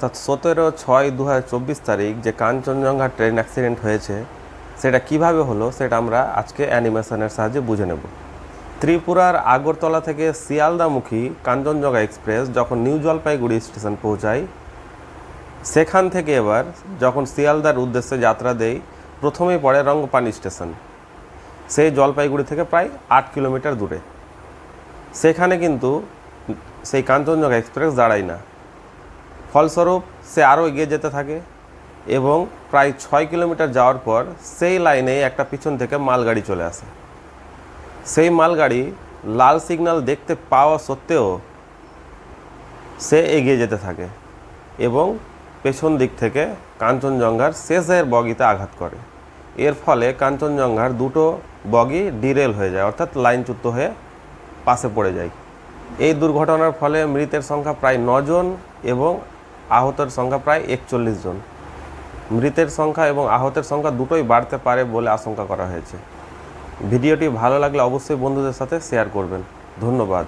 অর্থাৎ সতেরো ছয় দু তারিখ যে কাঞ্চনজঙ্ঘা ট্রেন অ্যাক্সিডেন্ট হয়েছে, সেটা কীভাবে হলো সেটা আমরা আজকে অ্যানিমেশনের সাহায্যে বুঝে নেব। ত্রিপুরার আগরতলা থেকে শিয়ালদামুখী কাঞ্চনজঙ্ঘা এক্সপ্রেস যখন নিউ জলপাইগুড়ি স্টেশন পৌঁছায়, সেখান থেকে এবার যখন শিয়ালদার উদ্দেশ্যে যাত্রা দেই প্রথমেই পড়ে রঙ্গপানি স্টেশন। সেই জলপাইগুড়ি থেকে প্রায় আট কিলোমিটার দূরে। সেখানে কিন্তু সেই কাঞ্চনজঙ্ঘা এক্সপ্রেস দাঁড়ায় না। ফলস্বরূপ সে আরও এগিয়ে যেতে থাকে এবং প্রায় ছয় কিলোমিটার যাওয়ার পর সেই লাইনে একটা পিছন থেকে মালগাড়ি চলে আসে। সেই মালগাড়ি লাল সিগন্যাল দেখতে পাওয়া সত্ত্বেও সে এগিয়ে যেতে থাকে এবং পেছন দিক থেকে কাঞ্চনজঙ্ঘার শেষের বগিতে আঘাত করে। এর ফলে কাঞ্চনজঙ্ঘার দুটো বগি ডিরেল হয়ে যায়, অর্থাৎ লাইনচ্যুত হয়ে পাশে পড়ে যায়। এই দুর্ঘটনার ফলে মৃতের সংখ্যা প্রায় নজন এবং আহতের সংখ্যা প্রায় একচল্লিশ জন। মৃতের সংখ্যা এবং আহতের সংখ্যা দুটোই বাড়তে পারে বলে আশঙ্কা করা হয়েছে। ভিডিওটি ভালো লাগলে অবশ্যই বন্ধুদের সাথে শেয়ার করবেন। ধন্যবাদ।